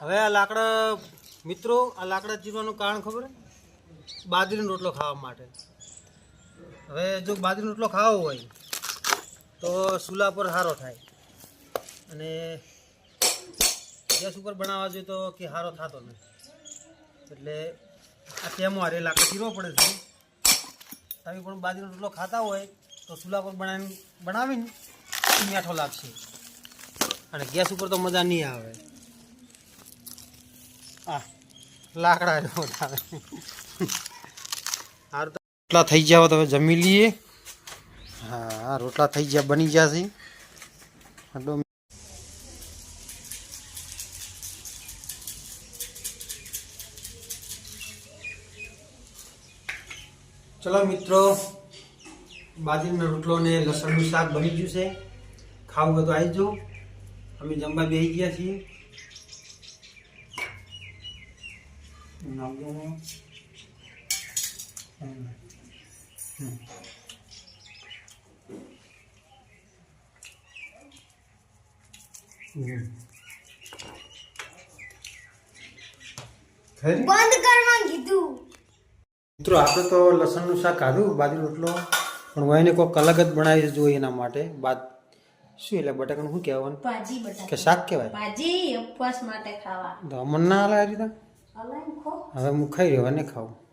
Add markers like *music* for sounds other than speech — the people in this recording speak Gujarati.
હવે આ લાકડા, મિત્રો, આ લાકડા ચીરવાનું કારણ ખબર બાજરીનો રોટલો ખાવા માટે. હવે જો બાજરીનો રોટલો ખાવો હોય, તો ચૂલા પર સારો થાય. અને ગેસ ઉપર બનાવવા જોઈએ તો કે સારો થતો નહીં એટલે આ તેમાં હારે લાકડા ચીરવો પડે છે. તમે પણ બાજરીનો રોટલો ખાતા હોય, તો ચૂલા પર બનાવીને બનાવીને મીઠો લાગશે. અને ગેસ ઉપર તો મજા નહીં આવે. આ લાકડા *laughs* રોટલા થઈ જાવ તમે જમી લઈએ. હા રોટલા થઈ ગયા બની ગયા છે. ચલો મિત્રો બાજરીનો રોટલો ને લસણનું શાક બની ગયું છે. ખાવું બધું તો આવી જાઓ. અમે જમવા બેસી ગયા છીએ. નાવજો ને. હમ. હમ. હમ. ખરી? બંધ કરવા કીધું મિત્રો આપણે તો લસણનું શાક ખાધું બાજરી રોટલો પણ હું એને કોઈક અલગ જ બનાવી જોઈએ એના માટે બાદ શું એટલે બટાકાનું શું કહેવાનું કે શાક કહેવાય ભાજી ઉપવાસ માટે ખાવા તો અમન ના હાલે આ રીતે હવે હું ખાઈ રહ્યો અને ખાવું.